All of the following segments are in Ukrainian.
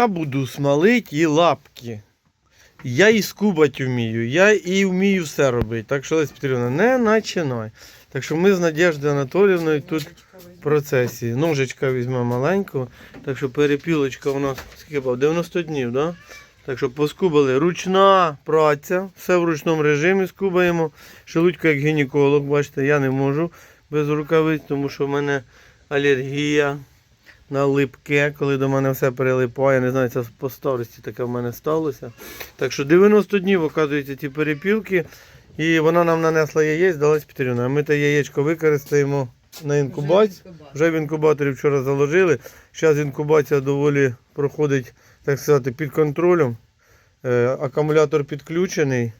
Я буду смалити і лапки. Я і скубать вмію, я і вмію все робити. Так що, Лесь Петрівна, не починай. Так що ми з Надеждою Анатоліївною тут в процесі. Ножичка візьмемо маленьку. Так що перепілочка у нас скільки було? 90 днів, да? Так що поскубали ручна праця, все в ручному режимі скубаємо. Шелудько як гінеколог, бачите, я не можу без рукавиць, тому що в мене алергія на липке, коли до мене все прилипає. Не знаю, це по старості таке в мене сталося. Так що 90 днів, оказується, ті перепілки. І вона нам нанесла яєць, далась Петрівна. А ми те яєчко використаємо на інкубацію. Вже в інкубаторі вчора заложили. Зараз інкубація доволі проходить, так сказати, під контролем. Е, акумулятор підключений.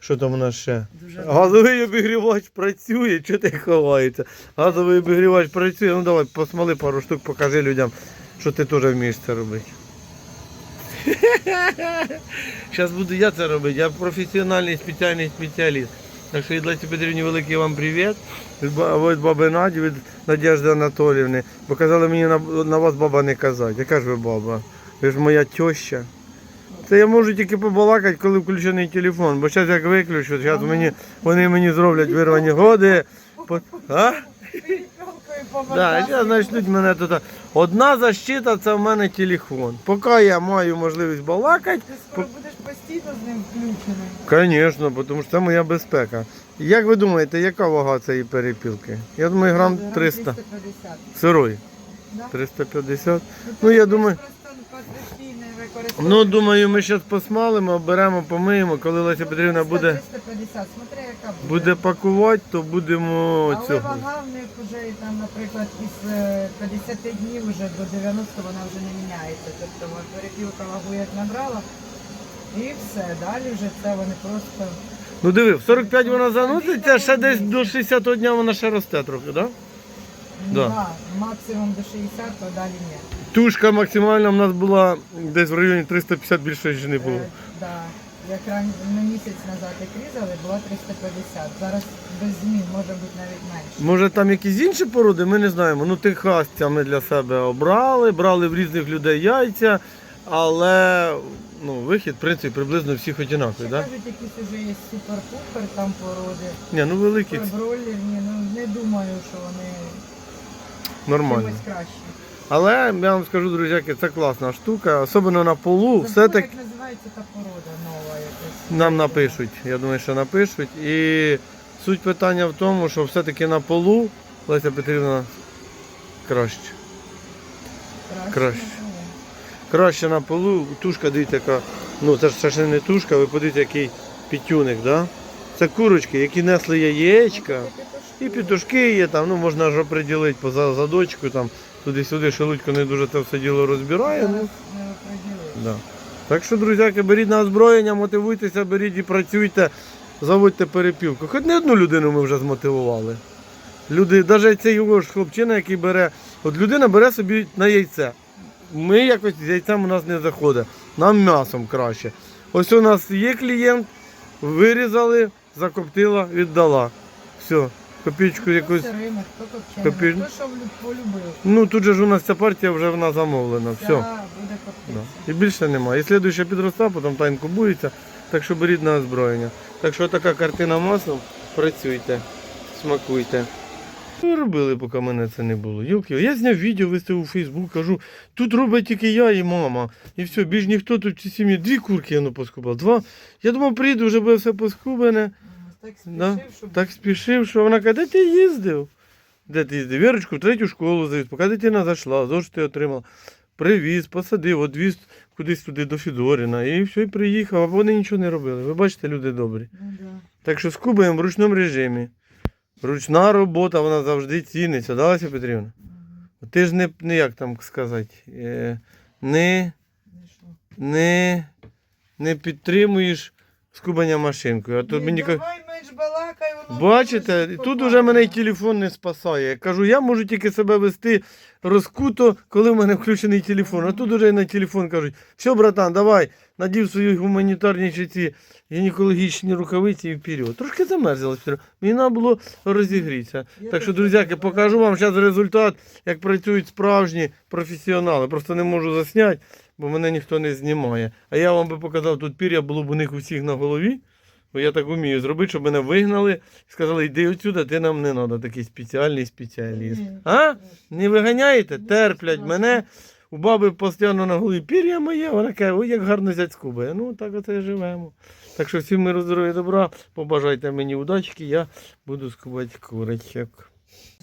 Що там у нас ще? Дуже Газовий обігрівач працює, що ти ховається? Газовий обігрівач працює. Ну давай, посмали пару штук, покажи людям, що ти теж вмієш це робити. Зараз буду я це робити. Я професіональний спеціальний спеціаліст. Так що від Петрівні великий вам привіт. Від, ба- від баби Наді, від Надежди Анатоліївни. Бо казали мені на, на вас баба не казати. Яка ж ви баба? Ви ж моя теща. Це я можу тільки побалакати, коли включений телефон. Бо зараз як виключу, зараз мені, вони мені зроблять вирвані годи. По- А? Да, зараз почнуть мене тут. Одна защита це в мене телефон. Поки я маю можливість балакати, Ти скоро будеш постійно з ним включений. звісно, тому що це моя безпека. Як ви думаєте, яка вага цієї перепілки? Я думаю, грам 300. 350. Сирої. Да? 350. Ну, Ну, я думаю- Ну, думаю, ми зараз посмалимо, оберемо, помиємо. Коли Леся Петрівна буде, 350, смотри, яка буде. буде пакувати, то будемо Але цього. вага в них вже, там, наприклад, із е, 50 днів вже до 90 вона вже не міняється. Тобто вона перепілка вагу як набрала, і все. Далі вже це вони просто... Ну диви, в 45 вона заноситься, ще десь до 60 дня вона ще росте трохи, так? Да? Ну, Да. Да, максимум до 60, то далі ні. Тушка максимальна в нас була десь в районі 350 більше ж не було. Е, да. Як ран... на місяць назад як різали, була 350. Зараз без змін, може бути навіть менше. Може там якісь інші породи, ми не знаємо. Ну техасця ми для себе обрали, брали в різних людей яйця, але ну, вихід, в принципі, приблизно всіх Ще одинаковий, так? Да? кажуть, якісь вже є супер-пупер там породи. Ні, ну великі, Бройлерні, ну не думаю, що вони нормально. чимось. Але я вам скажу, друзяки, це класна штука, особливо на полу, Забула, все так як називається та порода нова якась. нам напишуть. Я думаю, що напишуть. І суть питання в тому, що все-таки на полу Леся Петрівна краще. краще. Краще на полу, тушка, дивіться, яка, ну це ж це ж не тушка, ви подивіться, який пітюник, да? Це курочки, які несли яєчка. І петушки є там, ну можна ж оприділити по за- задочку, там туди-сюди, шелудько не дуже це все діло розбирає. Ну, да. Так що, друзяки, беріть на озброєння, мотивуйтеся, беріть і працюйте, заводьте перепілку. Хоч не одну людину ми вже змотивували. Люди, навіть цей його ж хлопчина, який бере, от людина бере собі на яйце. Ми якось з яйцем у нас не заходить. Нам м'ясом краще. Ось у нас є клієнт, вирізали, закоптила, віддала. Все, копійку якусь. Сирими, хто копчений, Копі- хто що влю- полюбив. Ну тут же ж у нас ця партія вже вона замовлена. Все. буде Да. І більше немає. І слідуюча підроста, потім та інкубується. Так що беріть на озброєння. Так що така картина маслом. Працюйте, смакуйте. Що ви робили, поки мене це не було? Йолки, я зняв відео, виставив у Фейсбук, кажу, тут робить тільки я і мама. І все, більш ніхто тут в цій сім'ї. Дві курки я ну, поскубав. Два. Я думав, прийду, вже буде все поскубане. Так Да, спішив, щоб Так спішив, що вона каже, де ти їздив? Де ти їздив? Вірочку в третю школу завіз, поки дитина зайшла, зошити отримала. Привіз, посадив, одвіз кудись туди до Фідоріна і все, і приїхав, а вони нічого не робили. Ви бачите, люди добрі. Ну, да. Так що скубаємо в ручному режимі. Ручна робота, вона завжди ціниться, да, Леся Петрівна? Мгм. Ти ж не, не як там сказати, е, не, не, не підтримуєш скубання машинкою. А то мені давай Бачите, тут уже мене й телефон не спасає. Я кажу, я можу тільки себе вести розкуто, коли в мене включений телефон. А тут уже й на телефон кажуть, все, братан, давай, надів свої гуманітарні чи ці гінекологічні рукавиці і вперед. Трошки замерзлося. вперед. Мені треба було розігрітися. Так що, друзяки, покажу вам зараз результат, як працюють справжні професіонали. Просто не можу засняти, бо мене ніхто не знімає. А я вам би показав, тут пір'я було б у них усіх на голові. Бо я так вмію зробити, щоб мене вигнали і сказали, йди отсюди, ти нам не треба, такий спеціальний спеціаліст. А? Не виганяєте? Терплять мене. У баби постійно на голові пір'я моє, вона каже, ой, як гарно зять скубає. Ну, так оце і живемо. Так що всім миру, здоров'я, добра. Побажайте мені удачки, я буду скубати курочок.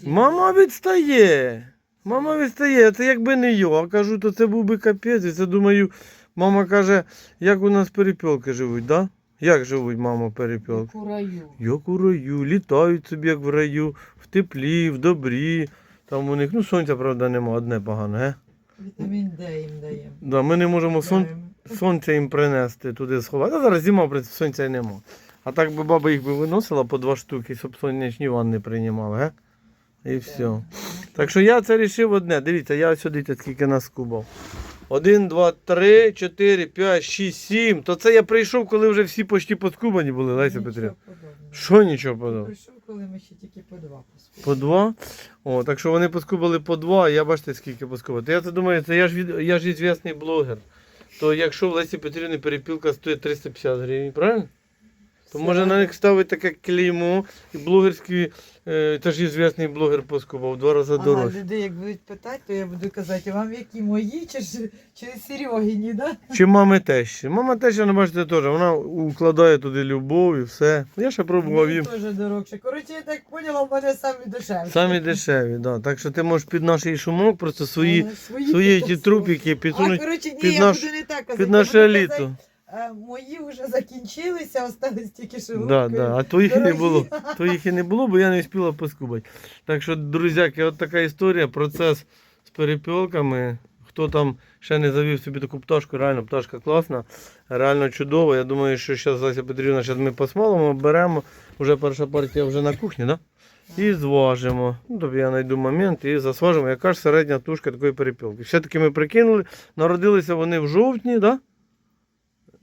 Мама відстає. Мама відстає. Це якби не я. А кажу, то це був би капець. І це думаю, мама каже, як у нас перепілки живуть, да? Як живуть, мама, перепілки? Як у раю. Як у раю, літають собі, як в раю, в теплі, в добрі. Там у них, ну сонця, правда, нема, одне погане, ге? Вітамін Д їм даємо. Да, ми не можемо сон... Сонця їм принести туди сховати. А зараз зима, в принципі, сонця й нема. А так би баба їх би виносила по два штуки, щоб сонячні ванни приймали, ге? І все. Так що я це рішив одне. Дивіться, я сюди скільки наскубав. Один, два, три, чотири, п'ять, шість, сім. То це я прийшов, коли вже всі почти поскубані були, Леся Петрівна. Що нічого подав? Прийшов, коли ми ще тільки по два поскубали. По два. О, так що вони поскубали по два, а я бачите, скільки поскубали. То я це думаю, це я ж від я ж ізвісний блогер. То якщо в Лесі Петрівни перепілка стоїть 350 гривень, правильно? То може на них ставити таке клеймо і блогерський, е, теж ізвісний блогер поскубав в два рази Ага, дорожче. люди як будуть питати, то я буду казати, вам які мої чи, ж- чи Серегіні, да? Чи мами тещі? Мама теща, ну бачите, теж, вона укладає туди любов і все. Я ще пробував їм. Мені теж дорогше. Коротше, я так поняла, в мене самі дешевші. Самі дешеві, да. Так що ти можеш під наш шумок просто свої, Ага, свої, свої ті підтасовки. трупики А, коротше, ні, під я наш- буду не так казати. під я наше буду казати. Мої вже закінчилися, остались тільки Да, шелудки. да. А твоїх не було. Твоїх і не було, бо я не встигла поскубати. Так що, друзяки, от така історія, процес з перепілками. Хто там ще не завів собі таку пташку, реально пташка класна, реально чудова. Я думаю, що зараз Леся Петрівна, зараз ми посмалимо, беремо. Вже перша партія вже на кухні, да? І зважимо. Ну, тобто я знайду момент і засважимо, яка ж середня тушка такої перепілки. Все-таки ми прикинули, народилися вони в жовтні, да?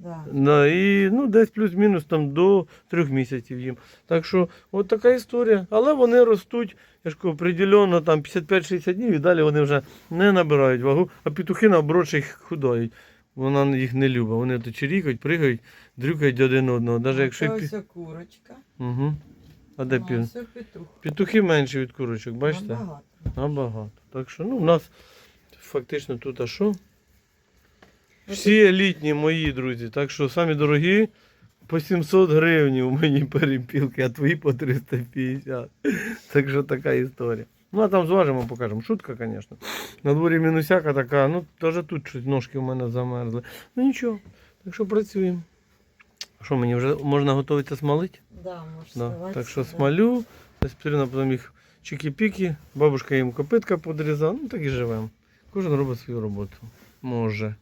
Да. Да, і ну, десь плюс-мінус там до трьох місяців їм. Так що от така історія. Але вони ростуть, я ж кажу, определенно там 55-60 днів і далі вони вже не набирають вагу, а петухи наоборот їх худають. Вона їх не любить. Вони то чирікають, пригають, дрюкають один одного. Навіть якщо... Це ось курочка. Угу. А де Ну, пів? петух. Петухи менші від курочок, бачите? Набагато. Набагато. Так що ну, у нас фактично тут а що? Всі елітні мої друзі, так що самі дорогі по 700 гривень у мені перепілки, а твої по 350. Так що така історія. Ну а там зважимо, покажемо. Шутка, звісно. На дворі мінусяка така, ну теж тут щось ножки в мене замерзли. Ну нічого. Так що працюємо. Що мені вже можна готуватися смалити? Да, Да. Так що сюди. смалю, десь потім їх чики-піки, бабушка їм копитка подрізала, ну так і живемо. Кожен робить свою роботу. Може.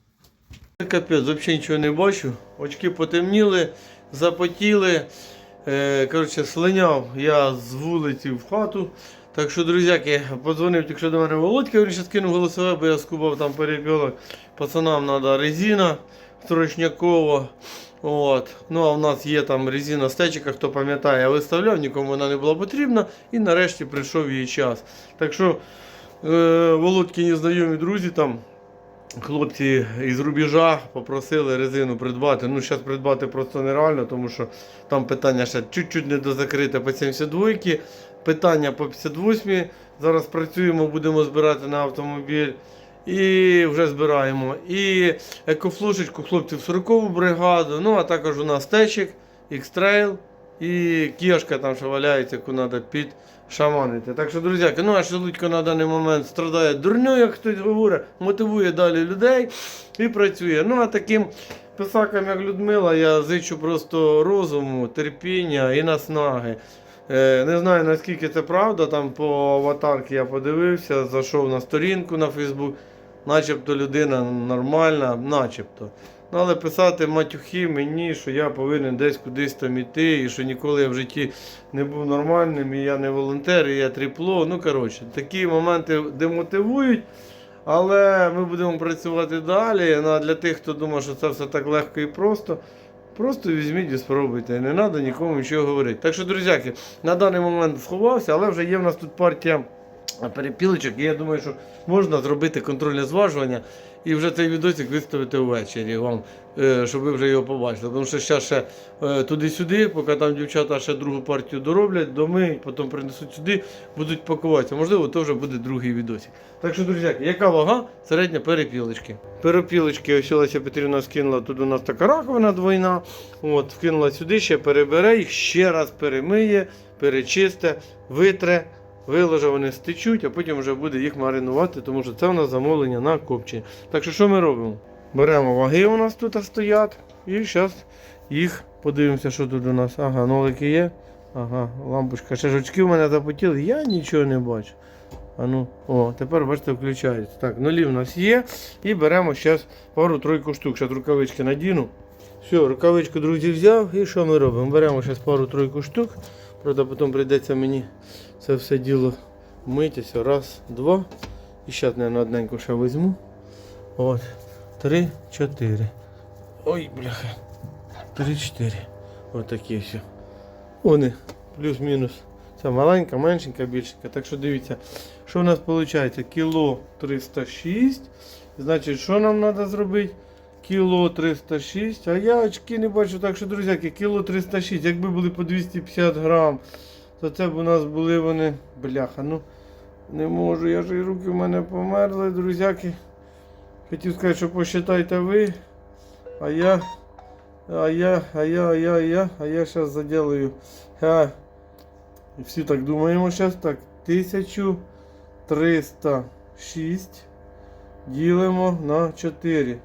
Капець, взагалі нічого не бачу. Очки потемніли, запотіли. Е, коротше, слиняв я з вулиці в хату. Так що, друзяки, подзвонив тільки до мене Володька, він ще скинув голосове, бо я скубав там перепілок. Пацанам треба резина строчнякова. От. Ну а в нас є там резина стечика, хто пам'ятає, я виставляв, нікому вона не була потрібна. І нарешті прийшов її час. Так що е, Володькині знайомі друзі там. Хлопці із рубежа попросили резину придбати. Ну, зараз придбати просто нереально, тому що там питання ще чуть-чуть не дозакрите по 72 питання по 58 Зараз працюємо, будемо збирати на автомобіль. І вже збираємо. І екофлушечку хлопців 40-ву бригаду. Ну, а також у нас течик, X-Trail і кішка там ще валяється, яку треба під шаманити. Так що, друзяки, ну а Шелудько на даний момент страдає дурньою, як хтось говорить, мотивує далі людей і працює. Ну а таким писакам, як Людмила, я зичу просто розуму, терпіння і наснаги. Е, Не знаю наскільки це правда, там по аватарці я подивився, зайшов на сторінку на Фейсбук, начебто людина нормальна, начебто. Ну, але писати матюхи мені, що я повинен десь кудись там іти, і що ніколи я в житті не був нормальним, і я не волонтер, і я тріпло. Ну, коротше, такі моменти демотивують. Але ми будемо працювати далі. Ну, а для тих, хто думає, що це все так легко і просто, просто візьміть і спробуйте. Не треба нікому нічого говорити. Так що, друзяки, на даний момент сховався, але вже є в нас тут партія перепілочок, і я думаю, що можна зробити контрольне зважування і вже цей відосик виставити ввечері вам, е, щоб ви вже його побачили. Тому що зараз ще е, туди-сюди, поки там дівчата ще другу партію дороблять, доми, потім принесуть сюди, будуть пакуватися. Можливо, то вже буде другий відосик. Так що, друзяки, яка вага середня перепілочки? Перепілочки, ось Олеся Петрівна скинула, тут у нас така раковина двойна. От, вкинула сюди, ще перебере їх, ще раз перемиє, перечисте, витре. Виложа вони стечуть, а потім вже буде їх маринувати, тому що це у нас замовлення на копчення. Так що що ми робимо? Беремо ваги у нас тут стоять. І зараз їх подивимося, що тут у нас. Ага, нолики є. Ага, лампочка. Ще ж очки у мене запотіли, я нічого не бачу. А ну, о, тепер бачите, включається. Так, нулі в нас є. І беремо зараз пару-тройку штук. Зараз рукавички надіну. Все, рукавичку, друзі, взяв. І що ми робимо? Беремо зараз пару-тройку штук. Правда, потім прийдеться мені це все діло митися. Раз, два. І зараз, наверное, одненьку ще візьму. От. Три, чотири. Ой, бляха. Три, чотири. Отакі все. Вони. Плюс-мінус. Це маленька, меншенька, більшенька. Так що дивіться, що в нас виходить? Кіло 306. Значить, що нам треба зробити? Кіло 306. А я очки не бачу. Так що, друзяки, кіло 306. Якби були по 250 грам, то це б у нас були вони. Бляха, ну не можу. Я ж і руки в мене померли, друзяки. Хотів сказати, що посчитайте ви. А я. А я, а я, а я, а я, а я зараз заделаю. А, всі так думаємо зараз. Так, 1306 ділимо на 4.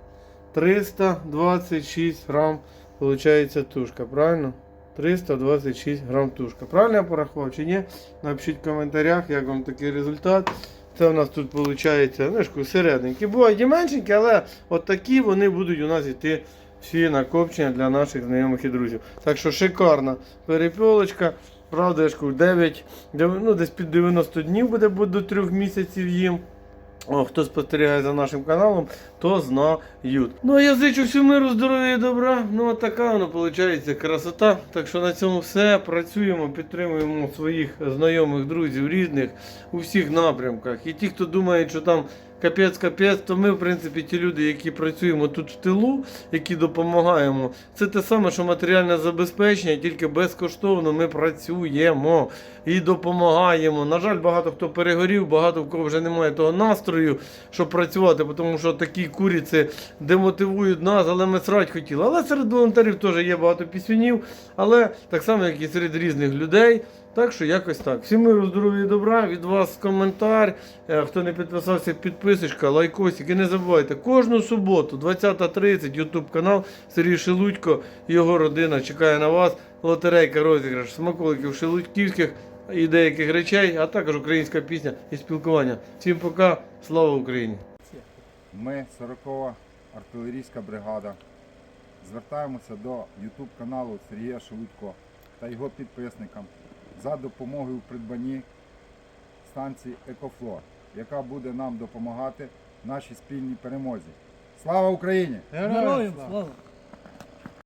326 грам получається тушка, правильно? 326 грам тушка. Правильно я порахував чи ні? Напишіть в коментарях, як вам такий результат. Це у нас тут виходить, знаєш, середненькі. Бувають і меншенькі, але от такі вони будуть у нас йти всі накопчення для наших знайомих і друзів. Так що шикарна перепілочка. Правда, я ж кажу, 9, ну, десь під 90 днів буде, буде до 3 місяців їм. Хто спостерігає за нашим каналом, то знають. Ну а я зичу всім миру, здоров'я і добра. Ну от така воно виходить красота. Так що на цьому все. Працюємо, підтримуємо своїх знайомих, друзів, рідних у всіх напрямках. І ті, хто думає, що там капець, капець, то ми, в принципі, ті люди, які працюємо тут в тилу, які допомагаємо. Це те саме, що матеріальне забезпечення, тільки безкоштовно ми працюємо і допомагаємо. На жаль, багато хто перегорів, багато в кого вже немає того настрою, щоб працювати, тому що такі куріці демотивують нас, але ми срать хотіли. Але серед волонтерів теж є багато пісюнів, але так само, як і серед різних людей. Так що якось так. Всім миру, здоров'я і добра. Від вас коментар. Е, Хто не підписався, підписочка, лайкосик. І не забувайте, кожну суботу, 20.30, YouTube канал Сергій Шелудько і його родина чекає на вас. Лотерейка, розіграш, смаколиків шелудьківських і деяких речей, а також українська пісня і спілкування. Всім пока, слава Україні! Ми 40-та артилерійська бригада. Звертаємося до YouTube каналу Сергія Шелудько та його підписникам за допомогою придбанні станції Екофлор, яка буде нам допомагати в нашій спільній перемозі. Слава Україні! Героям слава!